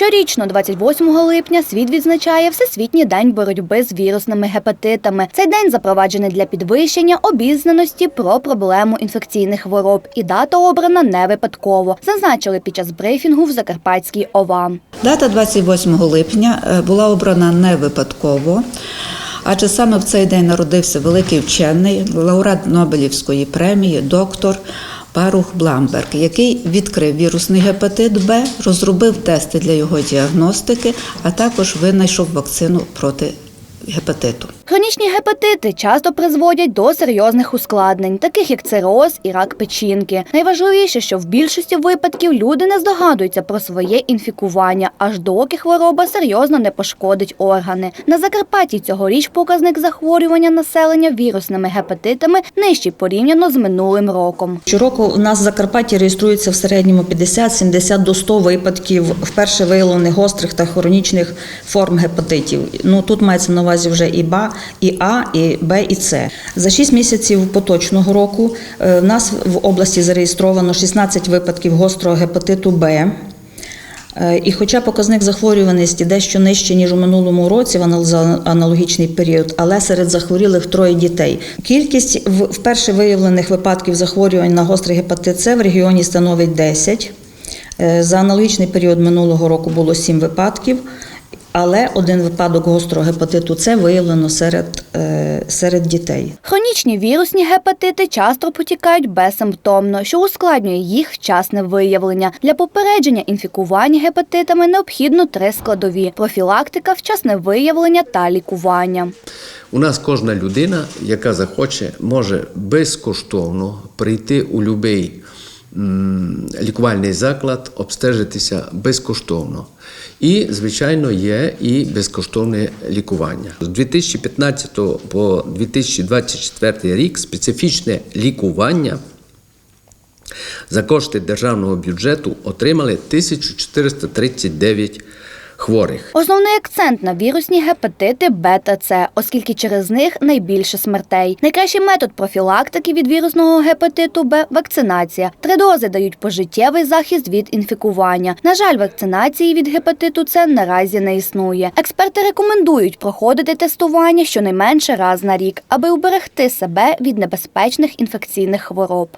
Щорічно, 28 липня, світ відзначає Всесвітній день боротьби з вірусними гепатитами. Цей день запроваджений для підвищення обізнаності про проблему інфекційних хвороб. І дата обрана не випадково, зазначили під час брифінгу в Закарпатській ОВА. Дата 28 липня е, була обрана не випадково, адже саме в цей день народився великий вчений, лауреат Нобелівської премії, доктор Барух Бламберг, який відкрив вірусний гепатит Б, розробив тести для його діагностики, а також винайшов вакцину проти гепатиту. Хронічні гепатити часто призводять до серйозних ускладнень, таких як цироз і рак печінки. Найважливіше, що в більшості випадків люди не здогадуються про своє інфікування, аж доки хвороба серйозно не пошкодить органи. На Закарпатті цьогоріч показник захворювання населення вірусними гепатитами нижчий порівняно з минулим роком. Щороку у нас в Закарпатті реєструється в середньому 50-70 до 100 випадків вперше виявлених гострих та хронічних форм гепатитів. Ну тут мається на увазі вже і БА, і А, і Б, і С. За 6 місяців поточного року е, в нас в області зареєстровано 16 випадків гострого гепатиту Б. Е, І хоча показник захворюваності дещо нижче, ніж у минулому році в аналогічний період, але серед захворілих троє дітей. Кількість вперше виявлених випадків захворювань на гострий гепатит С в регіоні становить 10. Е, За аналогічний період минулого року було 7 випадків, але один випадок гострого гепатиту С виявлено серед, е, серед дітей. Хронічні вірусні гепатити часто потікають безсимптомно, що ускладнює їх вчасне виявлення. Для попередження інфікування гепатитами необхідно три складові: профілактика, вчасне виявлення та лікування. У нас кожна людина, яка захоче, може безкоштовно прийти у будь-який лікувальний заклад, обстежитися безкоштовно. І, звичайно, є і безкоштовне лікування. З 2015 по 2024 рік специфічне лікування за кошти державного бюджету отримали 1439 хворих. Основний акцент на вірусні гепатити Б та С, оскільки через них найбільше смертей. Найкращий метод профілактики від вірусного гепатиту Б вакцинація. Три дози дають пожиттєвий захист від інфікування. На жаль, вакцинації від гепатиту С наразі не існує. Експерти рекомендують проходити тестування щонайменше раз на рік, аби уберегти себе від небезпечних інфекційних хвороб.